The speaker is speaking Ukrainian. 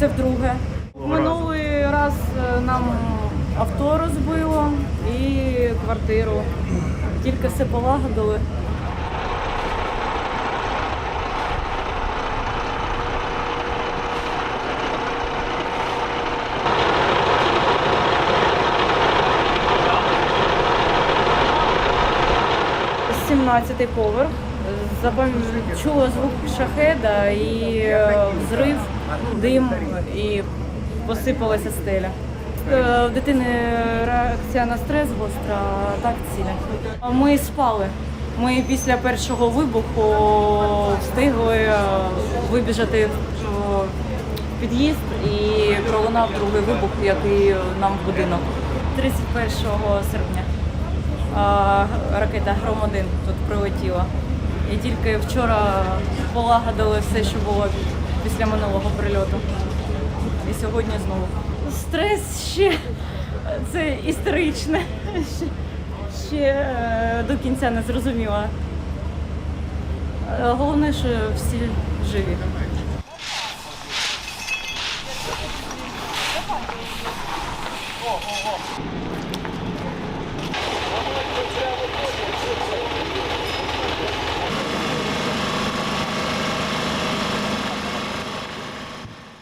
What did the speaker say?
це вдруге. Минулий раз е, нам авто розбило і квартиру. Тільки все полагодили. Сімнадцятий поверх. Запам- Чула звук шахеда і дим і посипалася стеля. Е, В дитини реакція на стрес гостра, так ціля. Ми спали. Ми після першого вибуху встигли е, вибіжати в під'їзд і пролунав другий вибух, який нам в будинок. 31 серпня ракета Гром-1 тут прилетіла. І тільки вчора полагодили все, що було після минулого прильоту. І сьогодні знову. Стрес ще це історичне. Ще, ще е, до кінця не зрозуміла. Е, Головне, що всі живі.